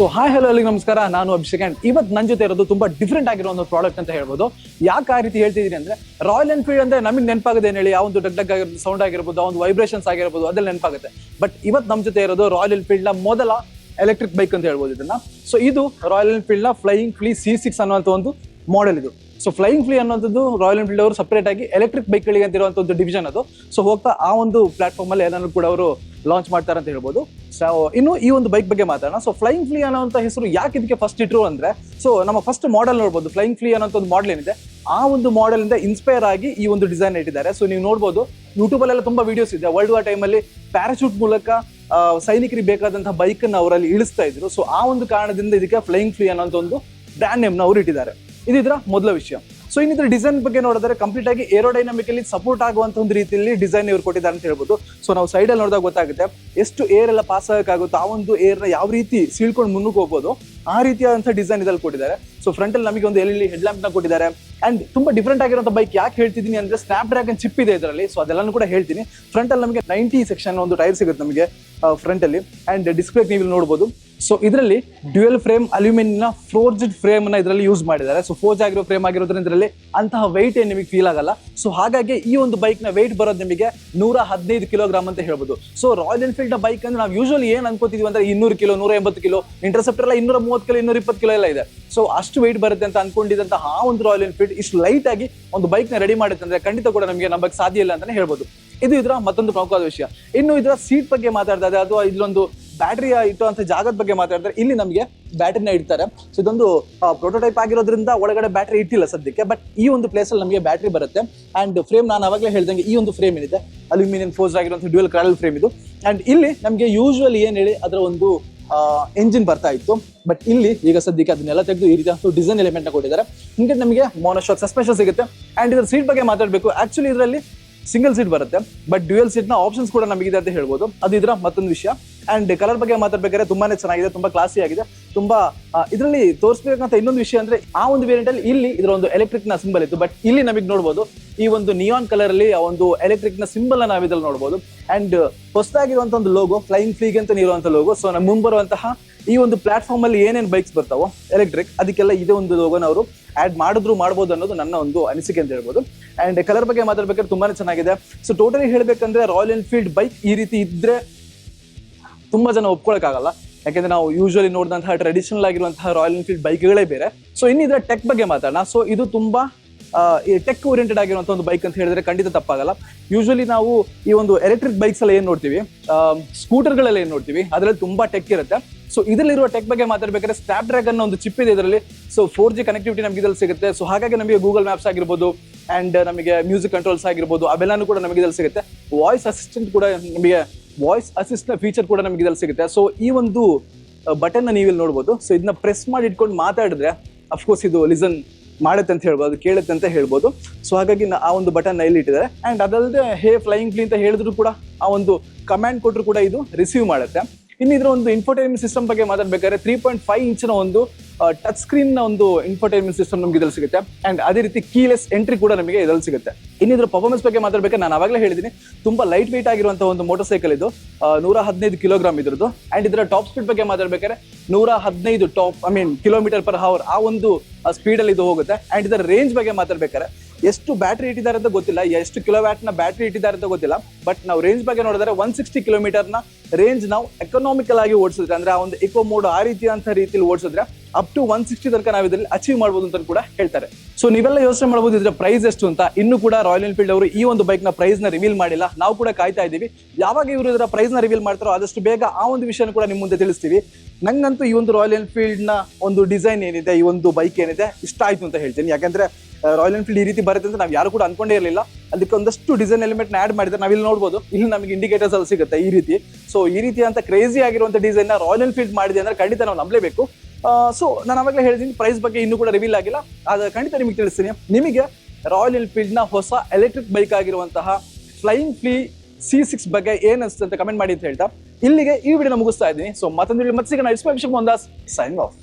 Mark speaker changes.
Speaker 1: So hi hello ಅಲ್ಲಿ ನಮಸ್ಕಾರ. ನಾನು ಅಭಿಷೇಕ್ ಅಂಡ್ ಇವತ್ತು ನನ್ನ ಜೊತೆ ಇರೋದು ತುಂಬಾ ಡಿಫ್ರೆಂಟ್ ಆಗಿರೋ ಒಂದು ಪ್ರಾಡಕ್ಟ್ ಅಂತ ಹೇಳ್ಬೋದು. ಯಾಕೆ ಆ ರೀತಿ ಹೇಳ್ತಿದ್ದೀನಿ ಅಂದ್ರೆ ರಾಯಲ್ ಎನ್ಫೀಲ್ಡ್ ಅಂದ್ರೆ ನಮಗೆ ನೆನಪಾಗುತ್ತೆ ಏನು ಹೇಳಿ, ಆ ಒಂದು ಡಗ್ ಡಗ್ ಆಗಿರೋದು ಸೌಂಡ್ ಆಗಿರ್ಬೋದು, ಆ ಒಂದು ವೈಬ್ರೇಷನ್ಸ್ ಆಗಿರ್ಬೋದು, ಅದೆಲ್ಲ ನೆನಪಾಗುತ್ತೆ. ಬಟ್ ಇವತ್ತು ನಮ್ಮ ಜೊತೆ ಇರೋದು ರಾಯಲ್ ಎನ್ಫೀಲ್ಡ್ನ ಮೊದಲ ಎಲೆಕ್ಟ್ರಿಕ್ ಬೈಕ್ ಅಂತ ಹೇಳ್ಬೋದು ಇದನ್ನ. ಸೊ ಇದು ರಾಯಲ್ ಎನ್ಫೀಲ್ಡ್ನ ಫ್ಲೈಯಿಂಗ್ ಫ್ಲೀ ಸಿ ಸಿಕ್ಸ್ ಅನ್ನುವಂಥ ಒಂದು ಮಾಡೆಲ್ ಇದು. ಸೊ ಫ್ಲೈಯಿಂಗ್ ಫ್ಲೀ ಅನ್ನೋದು ರಾಯಲ್ ಎನ್ಫೀಲ್ಡ್ ಅವರು ಸಪರೇಟ್ ಆಗಿ ಎಲೆಕ್ಟ್ರಿಕ್ ಬೈಕ್ಗಳಿಗೆ ಅಂತ ಇರುವಂತ ಒಂದು ಡಿವಿಷನ್ ಅದು. ಸೊ ಹೋಗ್ತಾ ಆ ಒಂದು ಪ್ಲಾಟ್ಫಾರ್ಮ್ ಅಲ್ಲಿ ಏನಾದ್ರು ಕೂಡ ಅವರು ಲಾಂಚ್ ಮಾಡ್ತಾರೆ ಅಂತ ಹೇಳ್ಬೋದು. ಸೊ ಇನ್ನು ಈ ಒಂದು ಬೈಕ್ ಬಗ್ಗೆ ಮಾತಾಡೋಣ. ಸೊ ಫ್ಲೈಯಿಂಗ್ ಫ್ಲೀ ಅನ್ನೋಂಥ ಹೆಸರು ಯಾಕೆ ಇದಕ್ಕೆ ಫಸ್ಟ್ ಇಟ್ರು ಅಂದ್ರೆ ಸೊ ನಮ್ಮ ಫಸ್ಟ್ ಮಾಡೆಲ್ ನೋಡ್ಬೋದು. ಫ್ಲೈಯಿಂಗ್ ಫ್ಲೀ ಅನ್ನೋಂಥ ಒಂದು ಮಾಡೆಲ್ ಏನಿದೆ. ಆ ಒಂದು ಮಾಡೆಲ್ ಇಂದ ಇನ್ಸ್ಪೈರ್ ಆಗಿ ಈ ಒಂದು ಡಿಸೈನ್ ಇಟ್ಟಿದ್ದಾರೆ. ಸೊ ನೀವು ನೋಡ್ಬೋದು ಯೂಟ್ಯೂಬ್ ತುಂಬ ವಿಡಿಯೋಸ್ ಇದೆ. ವರ್ಲ್ಡ್ ವಾರ್ ಟೈಮಲ್ಲಿ ಪ್ಯಾರಾಶೂಟ್ ಮೂಲಕ ಸೈನಿಕರಿಗೆ ಬೇಕಾದಂತಹ ಬೈಕನ್ನು ಅವರಲ್ಲಿ ಇಳಿಸ್ತಾ ಇದ್ರು. ಸೊ ಆ ಒಂದು ಕಾರಣದಿಂದ ಇದಕ್ಕೆ ಫ್ಲೈಯಿಂಗ್ ಫ್ಲೀ ಅನ್ನೋ ಒಂದು ಬ್ರ್ಯಾಂಡ್ ನೇಮ್ನ ಅವರು ಇಟ್ಟಿದ್ದಾರೆ. ಇದಿದ್ರ ಮೊದಲ ವಿಷಯ. ಸೊ ಇನ್ನಿದ್ರೆ ಡಿಸೈನ್ ಬಗ್ಗೆ ನೋಡಿದ್ರೆ ಕಂಪ್ಲೀಟ್ ಆಗಿ ಏರೋಡೈನಮಿಕಲಿ ಸಪೋರ್ಟ್ ಆಗುವಂತ ಒಂದು ರೀತಿಯಲ್ಲಿ ಡಿಸೈನ್ ಇವ್ರು ಕೊಟ್ಟಿದ್ದಾರೆ ಅಂತ ಹೇಳ್ಬೋದು. ಸೊ ನಾವು ಸೈಡ್ ಅಲ್ಲಿ ನೋಡಿದಾಗ ಗೊತ್ತಾಗುತ್ತೆ ಎಷ್ಟು ಏರ್ ಎಲ್ಲ ಪಾಸ್ ಆಗಕ್ಕಾಗುತ್ತೋ ಆ ಒಂದು ಏರ್ನ ಯಾವ ರೀತಿ ಸೀಳ್ಕೊಂಡು ಮುನ್ನಕ್ಕೆ ಹೋಗ್ಬೋದು ಆ ರೀತಿಯಾದಂತಹ ಡಿಸೈನ್ ಇದ್ರಲ್ಲಿ ಕೊಟ್ಟಿದ್ದಾರೆ. ಸೊ ಫ್ರಂಟ್ ಅಲ್ಲಿ ನಮಗೆ ಒಂದು ಎಲ್ ಹೆಡ್ ಲ್ಯಾಂಪ್ನ ಕೊಟ್ಟಿದ್ದಾರೆ. ಅಂಡ್ ತುಂಬಾ ಡಿಫ್ರೆಂಟ್ ಆಗಿರುವಂಥ ಬೈಕ್ ಯಾಕೆ ಹೇಳ್ತಿದ್ದೀನಿ ಅಂದ್ರೆ ಸ್ನಾಪ್ ಡ್ರ್ಯಾಗನ್ ಚಿಪ್ ಇದೆ ಇದರಲ್ಲಿ. ಸೊ ಅದೆಲ್ಲನೂ ಕೂಡ ಹೇಳ್ತೀನಿ. ಫ್ರಂಟ್ ಅಲ್ಲಿ ನಮಗೆ ನೈಂಟಿ ಸೆಕ್ಷನ್ ಒಂದು ಟೈರ್ ಸಿಗುತ್ತೆ ನಮಗೆ ಫ್ರಂಟ್ ಅಲ್ಲಿ. ಅಂಡ್ ಡಿಸ್ಪ್ಲೇ ನೀವು ಇಲ್ಲಿ ನೋಡಬಹುದು ಸೊ ಇದರಲ್ಲಿ dual frame aluminium forged frame ಅನ್ನ ಇದರಲ್ಲಿ ಯೂಸ್ ಮಾಡಿದ್ದಾರೆ. ಸೊ ಫೋರ್ಜ್ ಆಗಿರೋ ಫ್ರೇಮ್ ಆಗಿರೋದ್ರಿಂದ ಇದರಲ್ಲಿ ಅಂತಹ weight ಏನು ನಿಮಗೆ ಫೀಲ್ ಆಗಲ್ಲ. ಸೊ ಹಾಗಾಗಿ ಈ ಒಂದು ಬೈಕ್ನ weight ಬರೋದು ನಿಮಗೆ ನೂರ ಹದಿನೈದು ಕಿಲೋಗ್ರಾಮ್ ಅಂತ ಹೇಳ್ಬೋದು. ಸೊ ರಾಯಲ್ ಎನ್ಫೀಲ್ಡ್ ಬೈಕ್ ಅಂದ್ರೆ ನಾವು ಯೂಶಲಿ ಏನ್ ಅನ್ಕೋತಿದ್ವಿ ಅಂದ್ರೆ ಇನ್ನೂರು ಕಿಲೋ ನೂರ ಎಂಬತ್ತು ಕಿಲೋ ಇಂಟರ್ಸೆಪ್ಟರ್ ಎಲ್ಲ ಇನ್ನೂರ ಮೂವತ್ತು ಕಿಲೋ ಇನ್ನೂರ ಇಪ್ಪತ್ತು ಕಿಲೋ ಎಲ್ಲ ಇದೆ. ಸೊ ಅಷ್ಟು weight ಬರುತ್ತೆ ಅಂತ ಅನ್ಕೊಂಡಿದ್ದಂತಹ ಆ ಒಂದು ರಾಯಲ್ ಎನ್ಫೀಲ್ಡ್ ಇಷ್ಟು ಲೈಟ್ ಆಗಿ ಒಂದು ಬೈಕ್ ರೆಡಿ ಮಾಡುತ್ತೆ ಅಂದ್ರೆ ಖಂಡಿತ ಕೂಡ ನಮಗೆ ನಂಬಕ್ ಸಾಧ್ಯ ಇಲ್ಲ ಅಂತಾನೆ ಹೇಳ್ಬೋದು. ಇದು ಇದರ ಮತ್ತೊಂದು ಪ್ರಮುಖವಾದ ವಿಷಯ. ಇನ್ನು ಇದರ ಸೀಟ್ ಬಗ್ಗೆ ಮಾತಾಡ್ತಾರೆ ಅಥವಾ ಇಲ್ಲೊಂದು ಬ್ಯಾಟರಿ ಇಟ್ಟುವಂತ ಜಾಗದ ಬಗ್ಗೆ ಮಾತಾಡ್ತಾರೆ ಇಲ್ಲಿ ನಮಗೆ ಬ್ಯಾಟ್ರಿನ ಇಡ್ತಾರೆ. ಸೊ ಇದೊಂದು ಪ್ರೋಟೋಟೈಪ್ ಆಗಿರೋದ್ರಿಂದ ಒಳಗಡೆ ಬ್ಯಾಟ್ರಿ ಇಟ್ಟಿಲ್ಲ ಸದ್ಯಕ್ಕೆ ಬಟ್ ಈ ಒಂದು ಪ್ಲೇಸಲ್ಲಿ ನಮಗೆ ಬ್ಯಾಟ್ರಿ ಬರುತ್ತೆ. ಅಂಡ್ ಫ್ರೇಮ್ ನಾನು ಆವಾಗಲೇ ಹೇಳ್ದಂಗೆ ಈ ಒಂದು ಫ್ರೇಮ್ ಏನಿದೆ ಅಲ್ಯೂಮಿನಿಯಂ ಫೋರ್ಸ್ ಆಗಿರುವಂಥ ಡ್ಯೂಯಲ್ ಕ್ರಾಡಲ್ ಫ್ರೇಮ್ ಇದು. ಅಂಡ್ ಇಲ್ಲಿ ನಮಗೆ ಯೂಶುವಲಿ ಏನು ಹೇಳಿ ಅದರ ಒಂದು ಎಂಜಿನ್ ಬರ್ತಾ ಇತ್ತು. ಬಟ್ ಇಲ್ಲಿ ಈಗ ಸದ್ಯಕ್ಕೆ ಅದನ್ನೆಲ್ಲ ತೆಗೆದು ಈ ರೀತಿ ಡಿಸೈನ್ ಎಲಿಮೆಂಟ್ನ ಕೊಟ್ಟಿದ್ದಾರೆ. ಹಿಂಗೆ ನಮಗೆ ಮೋನೋಶಾಕ್ ಸಸ್ಪೆನ್ಷನ್ ಸಿಗುತ್ತೆ. ಅಂಡ್ ಇದರ ಸೀಟ್ ಬಗ್ಗೆ ಮಾತಾಡಬೇಕು. ಆಕ್ಚುಲಿ ಇದರಲ್ಲಿ ಸಿಂಗಲ್ ಸೀಟ್ ಬರುತ್ತೆ. ಬಟ್ ಡ್ಯೂಯಲ್ ಸೀಟ್ನ ಆಪ್ಷನ್ಸ್ ಕೂಡ ನಮಗಿದೆ ಅಂತ ಹೇಳ್ಬೋದು. ಅದು ಇದರ ಮತ್ತೊಂದು ವಿಷಯ. ಅಂಡ್ ಕಲರ್ ಬಗ್ಗೆ ಮಾತಾಡ್ಬೇಕಾದ್ರೆ ತುಂಬಾನೇ ಚೆನ್ನಾಗಿದೆ, ತುಂಬಾ ಕ್ಲಾಸಿ ಆಗಿದೆ. ತುಂಬಾ ಇದರಲ್ಲಿ ತೋರಿಸ್ಬೇಕಂತ ಇನ್ನೊಂದು ವಿಷಯ ಅಂದ್ರೆ ಆ ಒಂದು ವೇರಿಯಂಟ್ ಅಲ್ಲಿ ಇಲ್ಲಿ ಇದರ ಒಂದು ಎಲೆಕ್ಟ್ರಿಕ್ನ ಸಿಂಬಲ್ ಇತ್ತು. ಬಟ್ ಇಲ್ಲಿ ನಮಗೆ ನೋಡಬಹುದು ಈ ಒಂದು ನಿಯಾನ್ ಕಲರ್ ಅಲ್ಲಿ ಆ ಒಂದು ಎಲೆಕ್ಟ್ರಿಕ್ನ ಸಿಂಬಲ್ ನಾವು ಇದ್ರಲ್ಲಿ ನೋಡಬಹುದು ಅಂಡ್ ಹೊಸದಾಗಿರುವಂತ ಒಂದು ಲೋಗೋ ಫ್ಲೈಯಿಂಗ್ ಫ್ಲೀಗ್ ಅಂತ ಇರುವಂತ ಲೋಗೋ ಸೊ ನಮ್ಮ ಮುಂಬರುವಂತಹ ಈ ಒಂದು ಪ್ಲಾಟ್ಫಾರ್ಮ್ ಅಲ್ಲಿ ಏನೇನ್ ಬೈಕ್ಸ್ ಬರ್ತಾವೋ ಎಲೆಕ್ಟ್ರಿಕ್ ಅದಕ್ಕೆಲ್ಲ ಇದೇ ಒಂದು ಲೋಗೋನ ಅವರು ಆಡ್ ಮಾಡಿದ್ರು, ಮಾಡ್ಬೋದು ಅನ್ನೋದು ನನ್ನ ಒಂದು ಅನಿಸಿಕೆ ಅಂತ ಹೇಳ್ಬೋದು. ಅಂಡ್ ಕಲರ್ ಬಗ್ಗೆ ಮಾತಾಡ್ಬೇಕಾದ್ರೆ ತುಂಬಾನೇ ಚೆನ್ನಾಗಿದೆ. ಸೊ ಟೋಟಲಿ ಹೇಳ್ಬೇಕಂದ್ರೆ ರಾಯಲ್ ಎನ್ಫೀಲ್ಡ್ ಬೈಕ್ ಈ ರೀತಿ ಇದ್ರೆ ತುಂಬಾ ಜನ ಒಪ್ಕೊಳ್ಳೋಕ್ಕಾಗಲ್ಲ ಯಾಕೆಂದ್ರೆ ನಾವು ಯೂಶುವಲಿ ನೋಡಿದಂತಹ ಟ್ರೆಡಿಷನಲ್ ಆಗಿರುವಂತಹ ರಾಯಲ್ ಎನ್ಫೀಲ್ಡ್ ಬೈಕ್ಗಳೇ ಬೇರೆ. ಸೊ ಇನ್ನು ಟೆಕ್ ಬಗ್ಗೆ ಮಾತಾಡೋಣ. ಸೊ ಇದು ತುಂಬಾ ಟೆಕ್ ಓರಿಯೆಂಟೆಡ್ ಆಗಿರುವಂತಹ ಒಂದು ಬೈಕ್ ಅಂತ ಹೇಳಿದ್ರೆ ಖಂಡಿತ ತಪ್ಪಾಗಲ್ಲ. ಯೂಶುವಲಿ ನಾವು ಈ ಒಂದು ಎಲೆಕ್ಟ್ರಿಕ್ ಬೈಕ್ಸ್ ಎಲ್ಲ ಏನ್ ನೋಡ್ತೀವಿ? ಸ್ಕೂಟರ್ಗಳೆಲ್ಲ ಏನ್ ನೋಡ್ತೀವಿ? ಅದರಲ್ಲಿ ತುಂಬಾ ಟೆಕ್ ಇರುತ್ತೆ. ಸೊ ಇದರಲ್ಲಿರುವ ಟೆಕ್ ಬಗ್ಗೆ ಮಾತಾಡ್ಬೇಕಾದ್ರೆ ಸ್ನಾಪ್ ಡ್ರ್ಯಾಗನ್ ಒಂದು ಚಿಪ್ ಇದೆ ಇದರಲ್ಲಿ. ಸೊ ಫೋರ್ ಜಿ ಕನೆಕ್ಟಿವಿಟಿ ನಮಗೆ ಇದರಲ್ಲಿ ಸಿಗುತ್ತೆ. ಸೊ ಹಾಗಾಗಿ ನಮಗೆ ಗೂಗಲ್ ಮ್ಯಾಪ್ಸ್ ಆಗಿರ್ಬೋದು ಅಂಡ್ ನಮಗೆ ಮ್ಯೂಸಿಕ್ ಕಂಟ್ರೋಲ್ಸ್ ಆಗಿರ್ಬೋದು, ಅವೆಲ್ಲಾನು ಕೂಡ ನಮಗೆ ಇದರಲ್ಲಿ ಸಿಗುತ್ತೆ. ವಾಯ್ಸ್ ಅಸಿಸ್ಟೆಂಟ್ ಕೂಡ ನಮಗೆ ವಾಯ್ಸ್ ಅಸಿಸ್ಟೆಂಟ್ ಫೀಚರ್ ಕೂಡ ನಮಗೆ ಇದ್ರಲ್ಲಿ ಸಿಗುತ್ತೆ. ಸೊ ಈ ಒಂದು ಬಟನ್ ನೀವಿಲ್ಲಿ ನೋಡ್ಬೋದು. ಸೊ ಇದನ್ನ ಪ್ರೆಸ್ ಮಾಡಿ ಇಟ್ಕೊಂಡು ಮಾತಾಡಿದ್ರೆ ಅಫ್ಕೋರ್ಸ್ ಇದು ಲಿಸನ್ ಮಾಡುತ್ತೆ ಅಂತ ಹೇಳ್ಬೋದು, ಕೇಳುತ್ತೆ ಅಂತ ಹೇಳ್ಬೋದು. ಸೊ ಹಾಗಾಗಿ ಆ ಒಂದು ಬಟನ್ ಇಲ್ಲಿ ಇಟ್ಟಿದ್ದಾರೆ. ಅಂಡ್ ಅದಲ್ಲದೆ ಹೇ ಫ್ಲೈಯಿಂಗ್ ಫ್ಲೀ ಅಂತ ಹೇಳಿದ್ರು ಕೂಡ ಆ ಒಂದು ಕಮಾಂಡ್ ಕೊಟ್ಟರು ಕೂಡ ಇದು ರಿಸೀವ್ ಮಾಡುತ್ತೆ. ಇನ್ನು ಒಂದು ಇನ್ಫೋಟೈನ್ಮೆಂಟ್ ಸಿಸ್ಟಮ್ ಬಗ್ಗೆ ಮಾತಾಡ್ಬೇಕಾದ್ರೆ ತ್ರೀ ಪಾಯಿಂಟ್ ಫೈವ್ ಇಂಚಿನ ಒಂದು ಟಚ್ ಸ್ಕ್ರೀನ್ನ ಒಂದು ಇನ್ಫೋಟೈನ್ಮೆಂಟ್ ಸಿಸ್ಟಮ್ ನಮ್ಗೆ ಇದ್ರಲ್ಲಿ ಸಿಗುತ್ತೆ. ಅಂಡ್ ಅದೇ ರೀತಿ ಕೀಲೆಸ್ ಎಂಟ್ರಿ ಕೂಡ ನಮಗೆ ಇದ್ರಲ್ಲಿ ಸಿಗುತ್ತೆ. ಇನ್ನಿದ್ರ ಪರ್ಫಾರ್ಮೆನ್ಸ್ ಬಗ್ಗೆ ಮಾತಾಡ್ಬೇಕು ನಾನು ಅವಾಗಲೇ ಹೇಳಿದ್ದೀನಿ ತುಂಬಾ ಲೈಟ್ ವೆಯ್ಟ್ ಆಗಿರುವಂತಹ ಒಂದು ಮೋಟರ್ ಸೈಕಲ್ ಇದು ನೂರ ಹದಿನೈದು ಕಿಲೋಗ್ರಾಮ್ ಇದ್ರದ್ದು. ಅಂಡ್ ಇದರ ಟಾಪ್ ಸ್ಪೀಡ್ ಬಗ್ಗೆ ಮಾತಾಡ್ಬೇಕಾದ್ರೆ ನೂರ ಹದಿನೈದು top I mean kilometre per hour ಆ ಒಂದು ಸ್ಪೀಡ್ ಅಲ್ಲಿ ಇದು ಹೋಗುತ್ತೆ. ಅಂಡ್ ಇದರ ರೇಂಜ್ ಬಗ್ಗೆ ಮಾತಾಡ್ಬೇಕಾದ್ರೆ ಎಷ್ಟು ಬ್ಯಾಟ್ರಿ ಇಟ್ಟಿದ್ದಾರೆ ಅಂತ ಗೊತ್ತಿಲ್ಲ. ಎಷ್ಟು ಕಿಲೋ ನ ಬ್ಯಾಟ್ರಿ ಇಟ್ಟಿದ್ದಾರೆ ಅಂತ ಗೊತ್ತಿಲ್ಲ. ಬಟ್ ನಾವು ರೇಂಜ್ ಬಗ್ಗೆ ನೋಡಿದ್ರೆ ಒನ್ ಸಿಕ್ಸ್ಟಿ ಕಿಲೋಮೀಟರ್ನ ರೇಂಜ್ ನಾವು ಎಕನಾಮಿಕಲ್ ಆಗಿ ಓಡಿಸಿದ್ರೆ ಅಂದ್ರೆ ಆ ಒಂದು ಇಕೋ ಮೋಡ್ ಆ ರೀತಿಯಂತ ರೀತಿಯಲ್ಲಿ ಓಡಿಸಿದ್ರೆ ಅಪ್ ಟು ಒನ್ ಸಿಕ್ಸ್ಟಿ ತನಕ ನಾವು ಇದರಲ್ಲಿ ಅಚೀವ್ ಮಾಡಬಹುದು ಅಂತ ಕೂಡ ಹೇಳ್ತಾರೆ. ಸೊ ನೀವೆಲ್ಲ ಯೋಚನೆ ಮಾಡಬಹುದು ಇದರ ಪ್ರೈಸ್ ಎಷ್ಟು ಅಂತ. ಇನ್ನು ಕೂಡ ರಾಯಲ್ ಎನ್ಫೀಲ್ಡ್ ಅವರು ಈ ಒಂದು ಬೈಕ್ನ ಪ್ರೈಸ್ನ ರಿವೀಲ್ ಮಾಡಿಲ್ಲ. ನಾವು ಕೂಡ ಕಾಯ್ತಾ ಇದ್ದೀವಿ. ಯಾವಾಗ ಇವರು ಇದರ ಪ್ರೈಸ್ನ ರಿವೀಲ್ ಮಾಡ್ತಾರೋ ಆದಷ್ಟು ಬೇಗ ಆ ಒಂದು ವಿಷಯನ ಕೂಡ ನಿಮ್ಮ ಮುಂದೆ ತಿಳಿಸ್ತೀವಿ. ನಂಗಂತೂ ಈ ಒಂದು ರಾಯಲ್ ಎನ್ಫೀಲ್ಡ್ನ ಒಂದು ಡಿಸೈನ್ ಏನಿದೆ, ಈ ಒಂದು ಬೈಕ್ ಏನಿದೆ ಇಷ್ಟ ಆಯ್ತು ಅಂತ ಹೇಳ್ತೀನಿ. ಯಾಕಂದ್ರೆ ರಾಯಲ್ ಎನ್ಫೀಲ್ಡ್ ಈ ರೀತಿ ಬರುತ್ತೆ ಅಂತ ನಾವು ಯಾರು ಕೂಡ ಅನ್ಕೊಂಡೇ ಇರಲಿಲ್ಲ. ಅದಕ್ಕೆ ಒಂದಷ್ಟು ಡಿಸೈನ್ ಎಲಿಮೆಂಟ್ ಆಡ್ ಮಾಡಿದ್ರೆ ನಾವಿಲ್ಲಿ ನೋಡ್ಬೋದು. ಇಲ್ಲಿ ನಮಗೆ ಇಂಡಿಕೇಟರ್ಸ್ ಅಲ್ಲಿ ಸಿಗುತ್ತೆ ಈ ರೀತಿ. ಸೊ ಈ ರೀತಿ ಅಂತ ಕ್ರೇಜಿ ಆಗಿರುವಂತ ಡಿಸೈನ್ನ ರಾಯಲ್ ಎನ್ಫೀಲ್ಡ್ ಮಾಡಿದೆ ಅಂದ್ರೆ ಖಂಡಿತ ನಾವು ನಂಬಲೇಬೇಕು. ಸೊ ನಾನು ಅವಾಗಲೇ ಹೇಳಿದ್ದೀನಿ ಪ್ರೈಸ್ ಬಗ್ಗೆ ಇನ್ನೂ ಕೂಡ ರಿವೀಲ್ ಆಗಿಲ್ಲ. ಅದು ಖಂಡಿತ ನಿಮಗೆ ತಿಳಿಸ್ತೀನಿ. ನಿಮಗೆ ರಾಯಲ್ ಎನ್ಫೀಲ್ಡ್ನ ಹೊಸ ಎಲೆಕ್ಟ್ರಿಕ್ ಬೈಕ್ ಆಗಿರುವಂತಹ ಫ್ಲೈಯಿಂಗ್ ಫ್ಲೀ ಸಿ ಸಿಕ್ಸ್ ಬಗ್ಗೆ ಏನ್ ಅನಿಸುತ್ತೆ ಅಂತ ಕಮೆಂಟ್ ಮಾಡಿ ಅಂತ ಹೇಳ್ತಾ. ಇಲ್ಲಿಗೆ ಈ ವಿಡಿಯೋನ ಮುಗಿಸ್ತಾ ಇದ್ದೀನಿ. ಸೊ ಮತ್ತೊಂದು ವಿಡಿಯೋ ಮತ್ತೆ ಸಿಗೋಣ. It's my Abhishek Mondas sign off